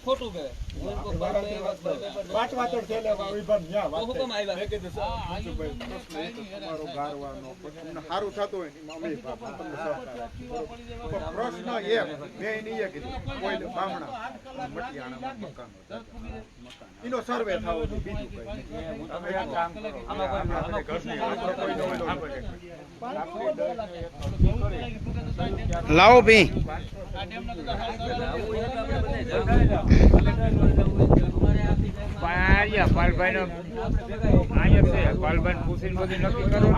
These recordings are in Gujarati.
ખોટું કે પાંચ વાતો છે એટલે વિભાગ ન્યા વાત કીધું એ તમારો ગારવાનો તમને સારું થતું હોય ને અમે તમને સહકાર પ્રશ્ન એક મેં એને એ કીધું કોઈ બામણા મટિયાણામાં મકાન. એનો સર્વે થવો જોઈએ બીજું કઈ લાવો ભી પાડ્યા પાડભાઈ નો અહીંયા છે પાલભાઈ પૂછીને બધું નક્કી કરો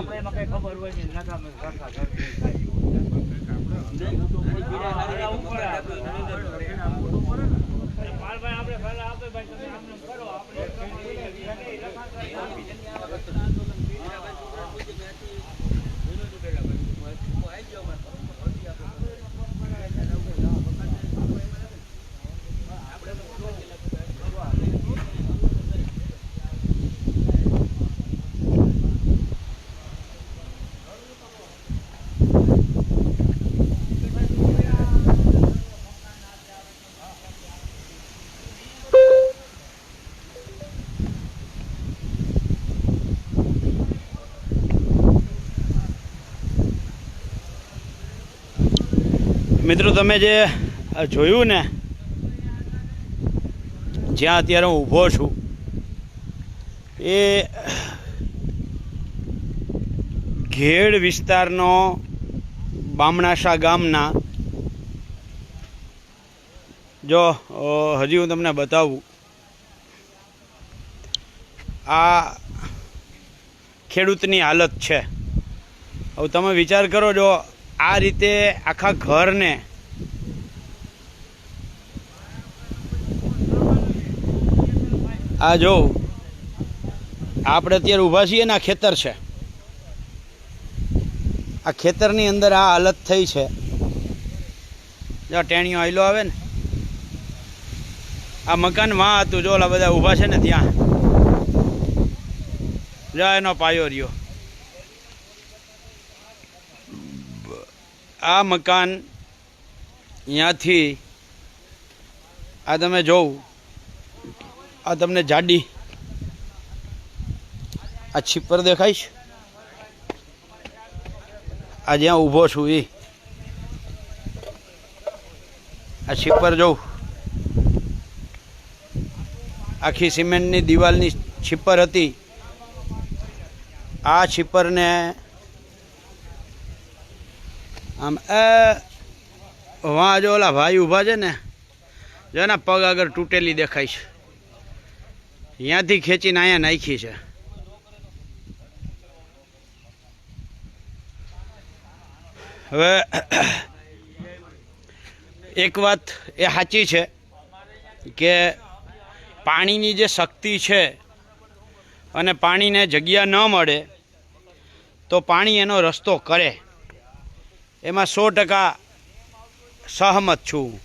તમે આપણે ખબર હોય થાય. આપણે પહેલા આપે ભાઈ આમ કરો આપણે મિત્રો, તમે જે જોયું ને, જ્યાં અત્યારે હું ઊભો છું, એ ઘેડ વિસ્તારનો બામણાશા ગામના, જો હજી હું તમને બતાવું, આ ખેડૂતની હાલત છે. હવે તમે વિચાર કરો જો આ રીતે આખા ઘરને આ જો, આપણે અત્યારે ઊભા છીએ ને આ ખેતર છે. આ ખેતરની અંદર આ હાલત થઈ છે. જો ટેણીઓ આયલો આવે ને, આ મકાનમાં હતું, જો બધા ઊભા છે ને ત્યાં. જો એનો પાયો રહ્યો. આ મકાન અહીંયાથી આ તમે જોવ, આ તમને જાડી, આ છીપર દેખાય આ જ્યાં ઊભો છું એ આ છીપર જોઉં આખી સિમેન્ટની દિવાલની છીપર હતી. આ છીપરને આમ એ વાં જો ઓલા ભાઈ ઊભા છે ને જો એના પગ આગળ તૂટેલી દેખાય છે. અહીંયાથી ખેંચીને અહીંયા નાખી છે. હવે, એક વાત એ સાચી છે કે પાણીની જે શક્તિ છે અને પાણીને જગ્યા ન મળે, તો પાણી એનો રસ્તો કરે. એમાં સો ટકા સહમત છું.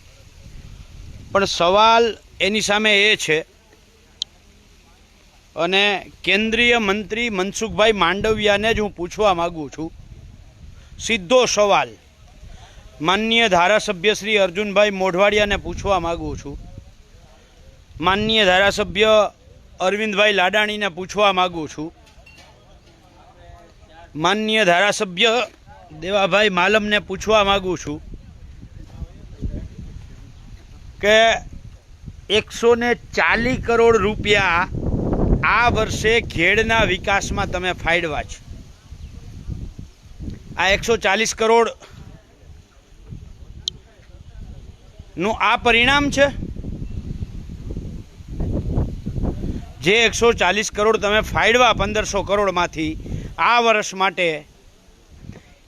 પણ સવાલ એની સામે એ છે અને કેન્દ્રીય મંત્રી મનસુખભાઈ માંડવિયાને જ હું પૂછવા માગું છું. સીધો સવાલ માનનીય ધારાસભ્ય શ્રી અર્જુનભાઈ મોઢવાડિયાને પૂછવા માગું છું. માનનીય ધારાસભ્ય અરવિંદભાઈ લાડાણીને પૂછવા માગું છું. માનનીય ધારાસભ્ય દેવાભાઈ, માલમને પૂછવા માગું છું કે એકસો ને ચાલીસ કરોડ રૂપિયા આ વર્ષે ખેડના વિકાસમાં તમે ફાળવા છો. આ એકસો ચાલીસ કરોડનું આ પરિણામ છે? જે એકસો ચાલીસ કરોડ તમે ફાળવા પંદરસો કરોડમાંથી આ વર્ષ માટે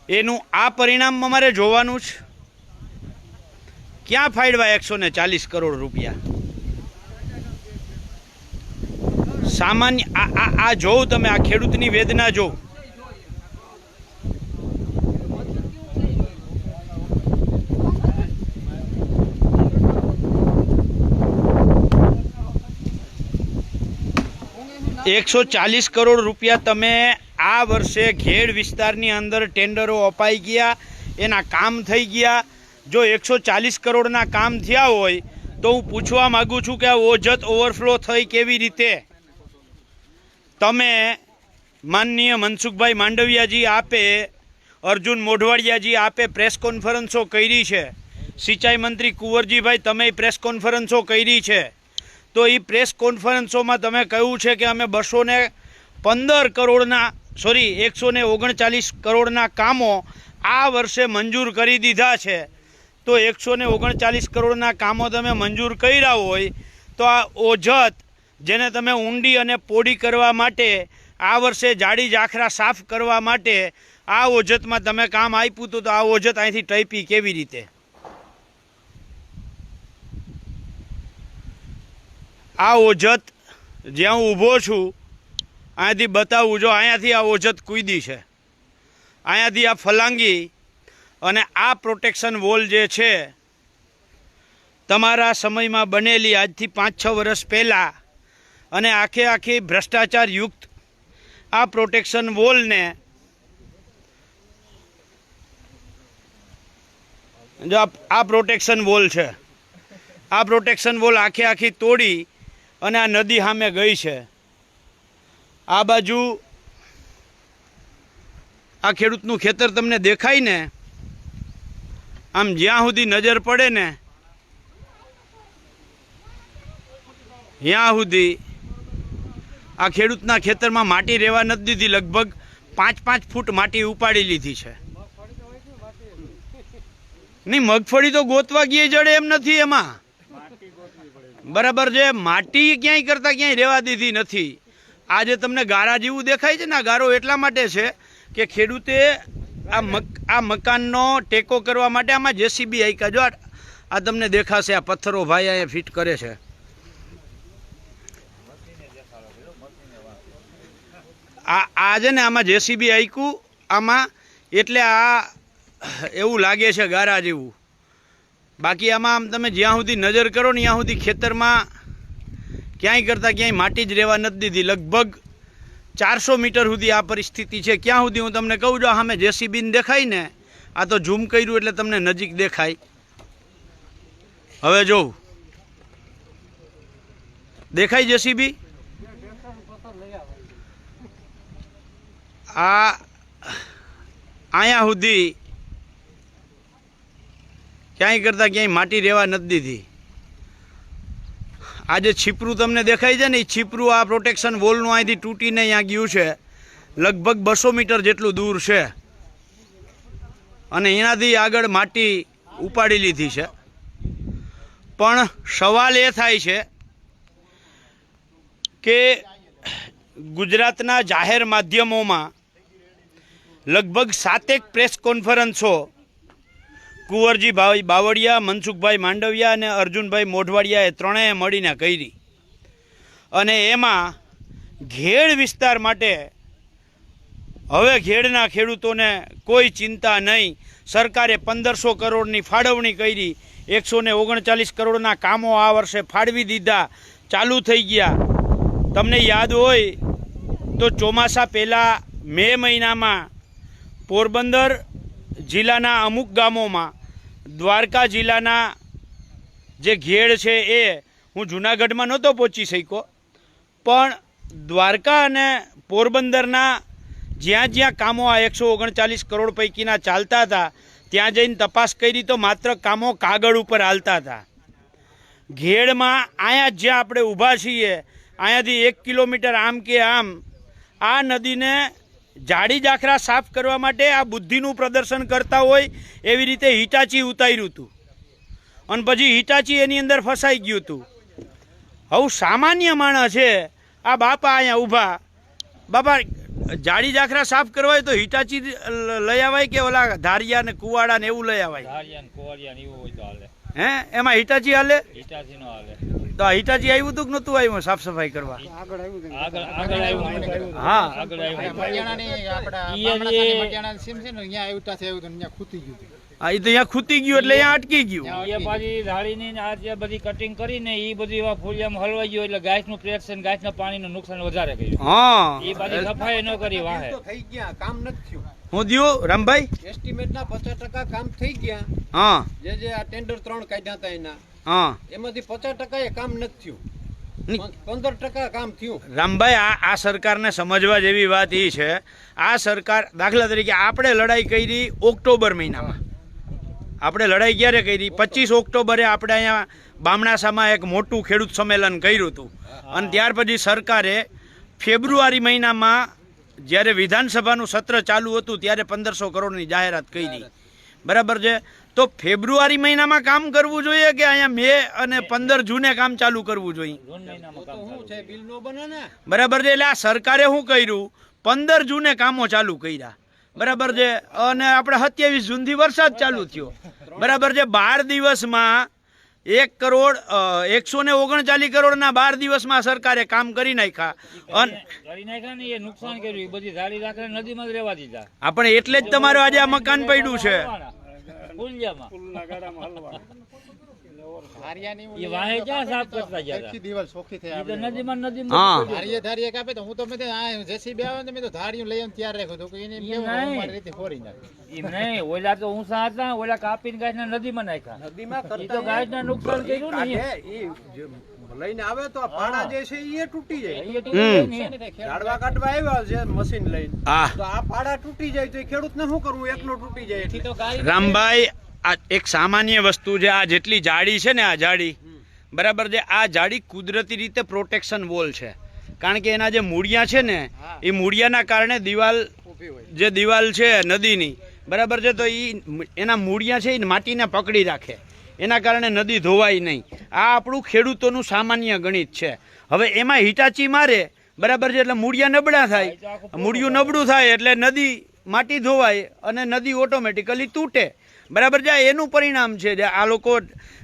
એનું આ પરિણામ અમારે જોવાનું છે. ક્યાં ફાળવા એકસો ને ચાલીસ કરોડ રૂપિયા? સામાન્ય આ આ જોઉં તમે, આ ખેડૂતની વેદના જોઉં. એકસો ચાલીસ કરોડ રૂપિયા તમે આ વર્ષે ઘેડ વિસ્તારની અંદર ટેન્ડરો અપાઈ ગયા, એના કામ થઈ ગયા. જો એકસો ચાલીસ કરોડના કામ થયા હોય, તો હું પૂછવા માગું છું કે આ ઓજત ઓવરફ્લો થઈ કેવી રીતે? તમે માનનીય મનસુખભાઈ માંડવિયાજી આપે, અર્જુન મોઢવાડિયાજી આપે પ્રેસ કોન્ફરન્સો કરી છે. સિંચાઈ મંત્રી કુંવરજીભાઈ, તમે પ્રેસ કોન્ફરન્સો કરી છે. તો એ પ્રેસ કોન્ફરન્સોમાં તમે કહ્યું છે કે અમે બસોને પંદર કરોડના સોરી, એકસો ને ઓગણચાલીસ કરોડના કામો આ વર્ષે મંજૂર કરી દીધા છે. તો એકસો ને ઓગણચાલીસ કરોડના કામો તમે મંજૂર કર્યા હોય તો આ ઓજત જેને તમે ઊંડી અને પોડી કરવા માટે, આ વર્ષે જાડી જાખરા સાફ કરવા માટે આ ઓજતમાં તમે કામ આપ્યું હતું તો આ ઓજત અહીંથી ટપી કેવી રીતે? આ ઓજત જ્યાં હું ઊભો છું અહીંયાથી બતાવું, જો અહીંયાથી આ ઓજત કૂદી છે. અહીંયાથી આ ફલાંગી અને આ પ્રોટેક્શન વોલ જે છે, તમારા સમયમાં બનેલી આજથી પાંચ છ વર્ષ પહેલાં અને આખે આખી ભ્રષ્ટાચાર યુક્ત આ પ્રોટેક્શન વોલને જો આ પ્રોટેક્શન વોલ છે. આ પ્રોટેક્શન વોલ આખે આખી તોડી અને આ નદી સામે ગઈ છે. આ બાજુ આ ખેડૂતનું ખેતર તમને દેખાય ને, આમ જ્યાં સુધી નજર પડે ને, ત્યાં સુધી આ ખેડૂતના ખેતરમાં માટી રહેવા નથી દીધી, લગભગ પાંચ પાંચ ફૂટ માટી ઉપાડી લીધી છે. નહીં, મગફળી તો ગોતવા ગઈ જડે એમ નથી એમાં. બરાબર છે, માટી ક્યાંય કરતા ક્યાંય રહેવા દીધી નથી. આ જે તમને ગારા જેવું દેખાય છે ને, આ ગારો એટલા માટે છે કે ખેડૂતે આ મક, આ મકાનનો ટેકો કરવા માટે આમાં જેસીબી આઈકા જો આ- આ તમને દેખાશે, આ પથ્થરો ભાઈ અહીંયા ફિટ કરે છે. આ આ છે ને, આમાં જેસીબી આઈકું આમાં એટલે આ એવું લાગે છે ગારા જેવું. બાકી આમાં આમ તમે જ્યાં સુધી નજર કરો ને, ત્યાં સુધી ખેતરમાં ક્યાંય કરતાં ક્યાંય માટી જ રહેવા નથી દીધી. લગભગ ચારસો મીટર સુધી આ પરિસ્થિતિ છે. ક્યાં સુધી હું તમને કહું છું સામે જેસીબીને દેખાય ને, આ તો ઝૂમ કર્યું એટલે તમને નજીક દેખાય. હવે જોઉં. દેખાય જેસીબી? આ અહીંયા સુધી ક્યાંય કરતાં ક્યાંય માટી રહેવા નથી દીધી. આ જે છીપરું તમને દેખાય છે ને એ છીપરું આ પ્રોટેક્શન વોલનું અહીંથી તૂટીને અહીંયા ગયું છે. લગભગ બસો મીટર જેટલું દૂર છે. અને એનાથી આગળ માટી ઉપાડી લીધી છે. પણ સવાલ એ થાય છે કે ગુજરાતના જાહેર માધ્યમોમાં લગભગ સાતેક પ્રેસ કોન્ફરન્સો કુંવરજી ભાઈ બાવળિયા, મનસુખભાઈ માંડવિયા અને અર્જુનભાઈ મોઢવાડિયાએ ત્રણેય મળીને કરી. અને એમાં ઘેડ વિસ્તાર માટે હવે ઘેડના ખેડૂતોને કોઈ ચિંતા નહીં. સરકારે પંદરસો કરોડની ફાળવણી કરી. એકસો ને ઓગણચાલીસ કરોડના કામો આ વર્ષે ફાળવી દીધા. ચાલુ થઈ ગયા. તમને યાદ હોય તો ચોમાસા પહેલાં મે મહિનામાં પોરબંદર જિલ્લાના અમુક ગામોમાં, દ્વારકા જિલ્લાના જે ઘેડ છે એ હું જૂનાગઢમાં નહોતો પહોંચી શક્યો, પણ દ્વારકા અને પોરબંદરના જ્યાં જ્યાં કામો આ એકસો ઓગણચાલીસ કરોડ પૈકીના ચાલતા હતા, ત્યાં જઈને તપાસ કરી તો માત્ર કામો કાગળ ઉપર હાલતા હતા. ઘેડમાં અહીંયા જ્યાં આપણે ઊભા છીએ અહીંયાથી એક કિલોમીટર આમ કે આમ, આ નદીને જાડી જાખરા સાફ કરવા માટે આ બુદ્ધિનું પ્રદર્શન કરતા હોય એવી રીતે હિટાચી ઉતાર્યું હતું. અને પછી હિટાચી એની અંદર ફસાઈ ગયું હતું. હવે સામાન્ય માણસ છે. આ બાપા અહીંયા ઊભા. બાપા જાડી જાખરા સાફ કરવા હોય તો હિટાચી લઈ આવાય કે ઓલા ધારિયા ને કુવાડા ને એવું લઈ આવાય? ધારિયા ને કોરિયા ને એવું હોય તો હાલે. હે? એમાં હિટાચી હાલે? હિટાચી નો હાલે. તો આ હિટાચી આવ્યું હતું કે નતું આવ્યું સાફ સફાઈ કરવા? આગળ આગળ આવ્યું હા. આગળ આવ્યું મટિયાણાની આપણા ઈ હજી- સીમ છે ને અહીંયા આવ્યું ત્યાં આવ્યું તું, અહીંયા ખૂતી ગયું આ તો અહીંયા ખૂતી ગયું એટલે અહીંયા અટકી ગયું. એ પાછી ધાડીની આ જે બધી કટિંગ કરીને એ બધી એવા ફોલિયામાં હલવાઈ ગયું એટલે ગાયનું પ્રેક્શન ગાયના પાણીનું નુકસાન વધારે કર્યું. હા. એ પાછી સફાઈ ન કરી વાહે. થઈ ગયા કામ નથી થયું. હું દિયો રામભાઈ? એસ્ટિમેટના પચાસ ટકા કામ થઈ ગયા. હા. જે જે આ ટેન્ડર ત્રણ કાઢ્યા હતા એના હા. એમાંથી પચાસ ટકા એ કામ નથી થયું. પંદર ટકા કામ થયું. રામભાઈ આ આ સરકારને સમજવા જેવી વાત એ છે. આ સરકાર દાખલા તરીકે આપણે લડાઈ કરી ઓક્ટોબર મહિનામાં. આપણે લડાઈ ક્યારે કરી? પચીસ ઓક્ટોબરે આપણે અહીંયા બામણાસામાં એક મોટું ખેડૂત સંમેલન કર્યું હતું. અને ત્યાર પછી સરકારે ફેબ્રુઆરી મહિનામાં જ્યારે વિધાનસભાનું સત્ર ચાલુ હતું ત્યારે પંદરસો કરોડની જાહેરાત કરી. બરાબર છે? તો ફેબ્રુઆરી મહિનામાં કામ કરવું જોઈએ કે અહીંયા મે અને પંદર જૂને કામ ચાલુ કરવું જોઈએ? બરાબર છે? એટલે આ સરકારે શું કર્યું? પંદર જૂને કામો ચાલુ કર્યા. બરાબર છે? અને આપણે સત્યાવીસ જૂનથી વરસાદ ચાલુ થયો. બરાબર છે? બાર દિવસમાં એક કરોડ એકસો ને ઓગણચાલીસ કરોડના બાર દિવસમાં સરકારે કામ કરી નાખ્યા. અને કરી નાખ્યા ને એ નુકસાન કર્યું. બધી ઝાડી રાખે નદીમાં રહેવા દીધા. આપણે એટલે જ તમારું આજે આ મકાન પડ્યું છે. એ વાહે ક્યાં સાફ કરતા ગયા આખી હતા? થઈ એ નદીમાં નદીમાં ધારીએ ધારીએ કાપે તો હું તો મેં આ જેસીબી આવે ને મેં તો ધારીયું લઈ આવીને તૈયાર રાખ્યું કે એને ઈ કેવું નહીં. અમારી રીતે ફોરી નાખે. એમ નહીં. ઓલા તો ઊંચા હતા ઓલા કાપીને ગાયના નદીમાં નાખ્યા. એ તો ગાયના નુકસાન કર્યું ને એ. લઈને આવે તો આ પાડા જે છે એ તૂટી જાય. ને. ઝાડવા કાઢવા આવ્યા છે મશીન લઈને. આ તો આ પાડા તૂટી જાય તો ખેડૂત ખેડૂતને શું કરવું? એકલો તૂટી જાય રામભાઈ આ એક સામાન્ય વસ્તુ છે આ જેટલી જાડી છે ને આ જાડી બરાબર છે આ જાડી કુદરતી રીતે પ્રોટેક્શન વોલ છે. કારણ કે એના જે મૂળિયા છે ને એ મૂળિયાના કારણે દિવાલ જે દિવાલ છે નદીની બરાબર છે તો એ એના મૂળિયા છે એ માટીને પકડી રાખે. એના કારણે નદી ધોવાય નહીં. આ આપણું ખેડૂતોનું સામાન્ય ગણિત છે. હવે એમાં હિટાચી મારે બરાબર છે એટલે મૂળિયા નબળા થાય. મૂળિયું નબળું થાય એટલે નદી માટી ધોવાય અને નદી ઓટોમેટિકલી તૂટે. બરાબર છે એનું પરિણામ છે જે આ લોકો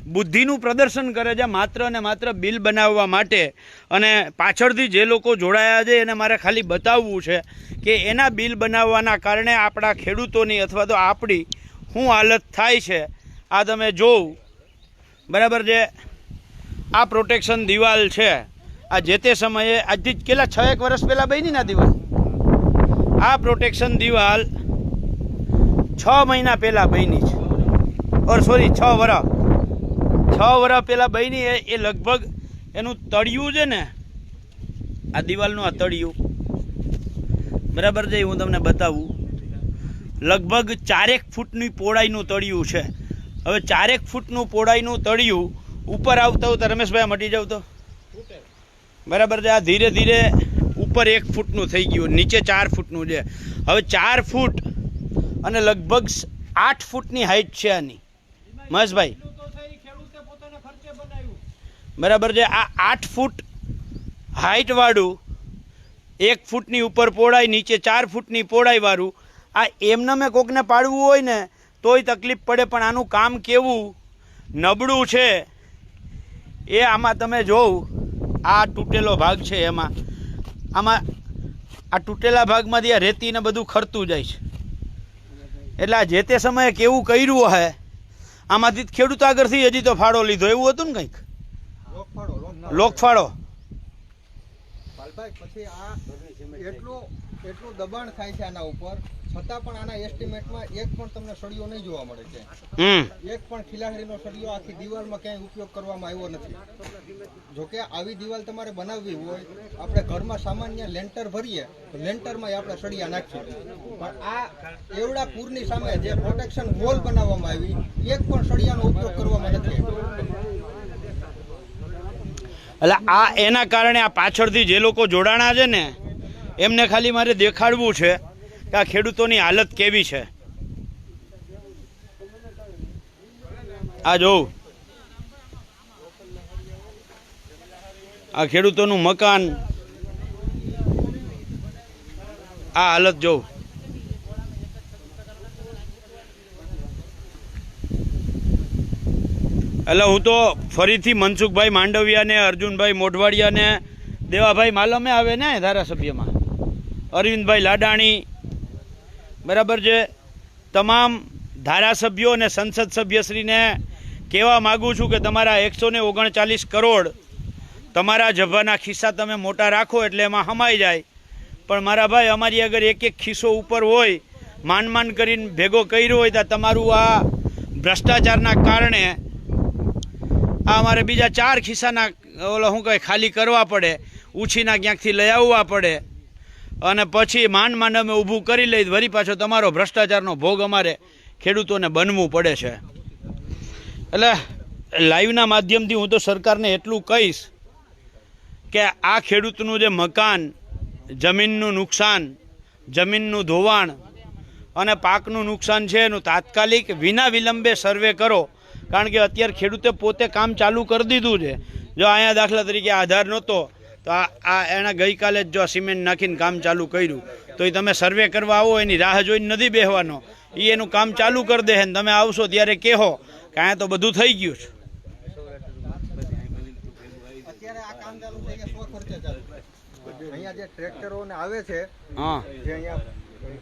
બુદ્ધિનું પ્રદર્શન કરે છે, માત્ર અને માત્ર બિલ બનાવવા માટે. અને પાછળથી જે લોકો જોડાયા છે, એને મારે ખાલી બતાવવું છે કે એના બિલ બનાવવાના કારણે આપણા ખેડૂતોની અથવા તો આપણી શું હાલત થાય છે. આ તમે જોવું. બરાબર છે? આ પ્રોટેક્શન દિવાલ છે. આ જે તે સમયે, આજથી કેટલા, છ એક વર્ષ પહેલાં બની ના દિવાલ? આ પ્રોટેક્શન દિવાલ છ મહિના પહેલાં બની છે. ઓર સોરી છ વરસ છ વરસ પહેલાં બની એ લગભગ એનું તળિયું છે ને, આ દિવાલનું આ તળિયું. બરાબર છે હું તમને બતાવું. લગભગ ચારેક ફૂટની પહોળાઈનું તળિયું છે. હવે ચારેક ફૂટનું પહોળાઈનું તળિયું ઉપર આવતા આવતા રમેશભાઈ મટી જાવ તો. બરાબર છે, આ ધીરે ધીરે ઉપર એક ફૂટનું થઈ ગયું, નીચે ચાર ફૂટનું છે. હવે ચાર ફૂટ અને લગભગ આઠ ફૂટની હાઈટ છે આની. મહેશભાઈ. બરાબર છે, આ આઠ ફૂટ હાઇટવાળું એક ફૂટની ઉપર પહોળાઈ, નીચે ચાર ફૂટની પહોળાઈવાળું આ એમને મેં કોકને પાડવું હોય ને, તોય તકલીફ પડે, પણ આનું કામ કેવું? નબળું છે. એ આમાં તમે જોવ, આ તૂટેલો ભાગ છે એમાં. આમાં આ તૂટેલા ભાગમાંથી આ રેતી ને બધું ખરતું જાય છે. એટલે આ જે તે સમયે કેવું કર્યું હે આમાંથી ખેડૂત આગળથી હજી તો ફાળો લીધો, એવું હતું ને કંઈક? લોકફાળો પછી એટલો, એટલું દબાણ થાય છે આના ઉપર છતાં પણ આના એસ્ટિમેટમાં એક પણ તમને સળિયો નહીં જોવા મળે છે. હમ. એક પણ ખિલાડીનો સળિયો આખી દિવાલમાં ક્યાંય ઉપયોગ કરવામાં આવ્યો નથી. જોકે આવી દિવાલ તમારે બનાવવી હોય આપણે ઘરમાં સામાન્ય લેન્ટર ભરીએ તો લેન્ટરમાં આપણે સળિયા નાખીએ. પણ આ એવડા પૂરની સામે જે પ્રોટેક્શન વોલ બનાવવામાં આવી એક પણ સળિયાનો ઉપયોગ કરવામાં નથી એટલે આ એના કારણે આ પાછળથી જે લોકો જોડાણા છે ને એમને ખાલી મારે દેખાડવું છે. કે આ ખેડૂતોની હાલત કેવી છે? આ જોઉં. આ ખેડૂતોનું મકાન. આ હાલત જોઉં. એટલે હું તો ફરીથી મનસુખભાઈ માંડવિયાને, અર્જુનભાઈ મોઢવાડિયાને, દેવાભાઈ માલમે આવે ને ધારાસભ્યમાં? અરવિંદભાઈ લાડાણી બરાબર છે? તમામ ધારાસભ્યો અને સંસદ સભ્યશ્રીને કહેવા માગું છું કે તમારા એકસો ને ઓગણચાલીસ કરોડ તમારા જભાના ખિસ્સા તમે મોટા રાખો એટલે એમાં હમાઈ જાય. પણ મારા ભાઈ, અમારી અગર એક એક ખિસ્સો ઉપર હોય, માંડ માંડ કરીને ભેગો કર્યો હોય તો તમારું આ ભ્રષ્ટાચારના કારણે આ અમારે બીજા ચાર ખિસ્સાના ઓલો શું કહે ખાલી કરવા પડે. ઉછીના ક્યાંકથી લઈ આવવા પડે. અને પછી માંડ માંડ અમે ઊભું કરી લઈ વરી પાછો તમારો ભ્રષ્ટાચારનો ભોગ અમારે ખેડૂતોને બનવું પડે છે. એટલે લાઈવના માધ્યમથી હું તો સરકારને એટલું કહીશ કે આ ખેડૂતનું જે મકાન, જમીનનું નુકસાન, જમીનનું ધોવાણ અને પાકનું નુકસાન છે, એનું તાત્કાલિક વિના વિલંબે સર્વે કરો. કારણ કે અત્યારે ખેડૂતે પોતે કામ ચાલુ કરી દીધું છે. જો અહીંયા દાખલા તરીકે આધાર નહોતો તો આ આ એના ગઈકાલે જ જો સિમેન્ટ નાખીને કામ ચાલુ કર્યું તો એ તમે સર્વે કરવા આવો એની રાહ જોઈને નથી બેહવાનો. એ એનું કામ ચાલુ કરી દે ને તમે આવશો ત્યારે કહો કે અહીંયા તો બધું થઈ ગયું છે. આ અહીંયા જે ટ્રેક્ટરો આવે છે હા. જે અહીંયા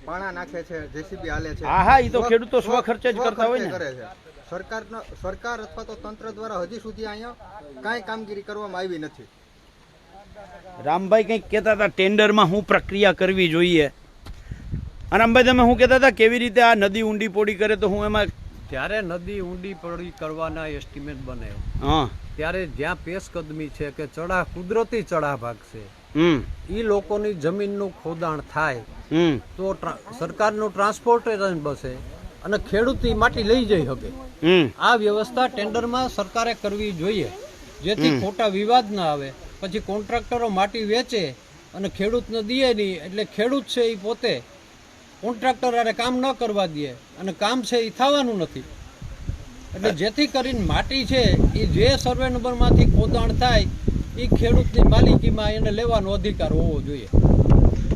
પાણા નાખે છે જેસીબી હાલે છે હા, હા, એ તો ખેડૂતો સ્વ ખર્ચે જ કરતા હોય ને. કરે છે. સરકારનો સરકાર અથવા તો તંત્ર દ્વારા હજી સુધી અહીંયા કાંઈ કામગીરી કરવામાં આવી નથી. રામભાઈ કંઈક કહેતા હતા ટેન્ડરમાં શું પ્રક્રિયા કરવી જોઈએ. અને રામભાઈ તમે શું કહેતા હતા કેવી રીતે આ નદી ઊંડી પોડી કરે તો હું એમાં ત્યારે નદી ઊંડી પડી કરવાના એસ્ટિમેટ બને હા. ત્યારે જ્યાં પેશકદમી છે કે ચડા કુદરતી ચડા ભાગ છે એ લોકોની જમીનનું ખોદાણ થાય તો સરકારનું ટ્રાન્સપોર્ટેશન બસે અને ખેડૂત માટી લઈ જઈ શકે. આ વ્યવસ્થા ટેન્ડરમાં સરકારે કરવી જોઈએ. જેથી ખોટા વિવાદ ના આવે. પછી કોન્ટ્રાક્ટરો માટી વેચે અને ખેડૂતને દે નહીં એટલે ખેડૂત છે એ પોતે. કોન્ટ્રાક્ટર હારે કામ ન કરવા દે અને કામ છે એ થવાનું નથી. એટલે જેથી કરીને માટી છે એ જે સર્વે નંબરમાંથી ખોદાણ થાય એ ખેડૂતની માલિકીમાં એને લેવાનો અધિકાર હોવો જોઈએ.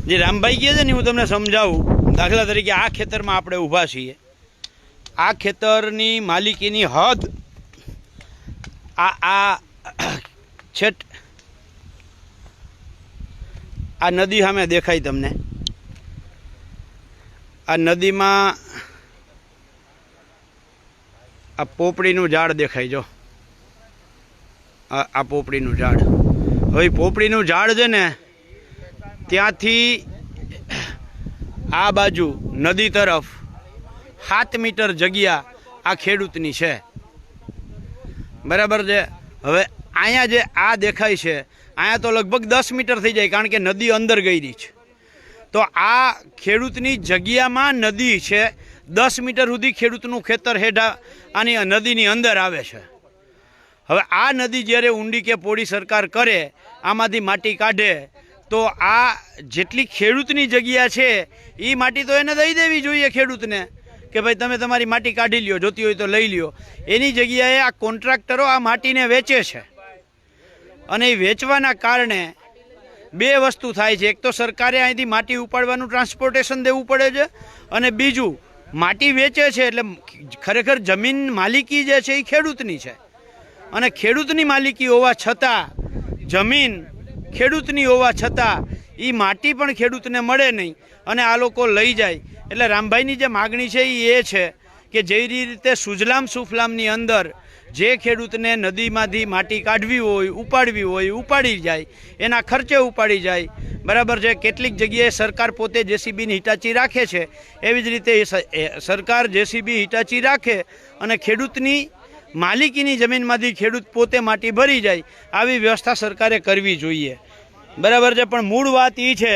જે રામભાઈ કહે છે ને હું તમને સમજાવું. દાખલા તરીકે આ ખેતરમાં આપણે ઊભા છીએ. આ ખેતરની માલિકીની હદ આ આ છેટ આ નદી સામે દેખાય તમને. આ નદીમાં આ પોપડીનું ઝાડ દેખાય, જો. આ પોપડીનું ઝાડ. હવે પોપડીનું ઝાડ છે ને, ત્યાંથી આ બાજુ નદી તરફ સાત મીટર જગ્યા આ ખેડૂતની છે. બરાબર છે? હવે અહીંયા જે આ દેખાય છે અહીંયા તો લગભગ દસ મીટર થઈ જાય કારણ કે નદી અંદર ગઈ છે. તો આ ખેડૂતની જગ્યામાં નદી છે. દસ મીટર સુધી ખેડૂતનું ખેતર હેઠા આની નદીની અંદર આવે છે. હવે આ નદી જ્યારે ઊંડી કે પોળી સરકાર કરે, આમાંથી માટી કાઢે, તો આ જેટલી ખેડૂતની જગ્યા છે એ માટી તો એને દઈ દેવી જોઈએ ખેડૂતને કે ભાઈ તમે તમારી માટી કાઢી લ્યો, જોતી હોય તો લઈ લ્યો. એની જગ્યાએ આ કોન્ટ્રાક્ટરો આ માટીને વેચે છે. અને એ વેચવાના કારણે બે વસ્તુ થાય છે. એક તો સરકારે અહીંથી માટી ઉપાડવાનું ટ્રાન્સપોર્ટેશન દેવું પડે છે અને બીજું, માટી વેચે છે એટલે ખરેખર જમીન માલિકી જે છે એ ખેડૂતની છે. અને ખેડૂતની માલિકી હોવા છતાં, જમીન ખેડૂતની હોવા છતાં એ માટી પણ ખેડૂતને મળે નહીં અને આ લોકો લઈ જાય. એટલે રામભાઈની જે માગણી છે એ એ છે કે જે રીતે સુજલામ સુફલામની અંદર જે ખેડૂતને નદીમાંથી માટી કાઢવી હોય, ઉપાડવી હોય, ઉપાડી જાય, એના ખર્ચે ઉપાડી જાય, બરાબર છે? કેટલીક જગ્યાએ સરકાર પોતે જેસીબીની હિટાચી રાખે છે. એવી જ રીતે સરકાર જેસીબી હિટાચી રાખે અને ખેડૂતની માલિકીની જમીનમાંથી ખેડૂત પોતે માટી ભરી જાય, આવી વ્યવસ્થા સરકારે કરવી જોઈએ. બરાબર છે? પણ મૂળ વાત એ છે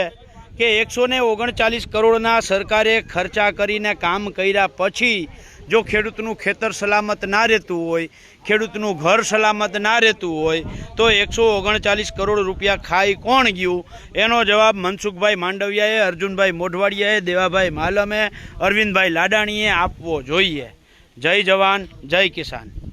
કે એકસો ઓગણચાલીસ કરોડના સરકારે ખર્ચા કરીને કામ કર્યા પછી જો ખેડૂતનું ખેતર સલામત ના રહેતું હોય, ખેડૂતનું ઘર સલામત ના રહેતું હોય, તો એકસો ઓગણચાલીસ કરોડ રૂપિયા ખાઈ કોણ ગયું? એનો જવાબ મનસુખભાઈ માંડવિયાએ, અર્જુનભાઈ મોઢવાડિયાએ, દેવાભાઈ માલમે, અરવિંદભાઈ લાડાણીએ આપવો જોઈએ. જય જવાન, જય કિસાન.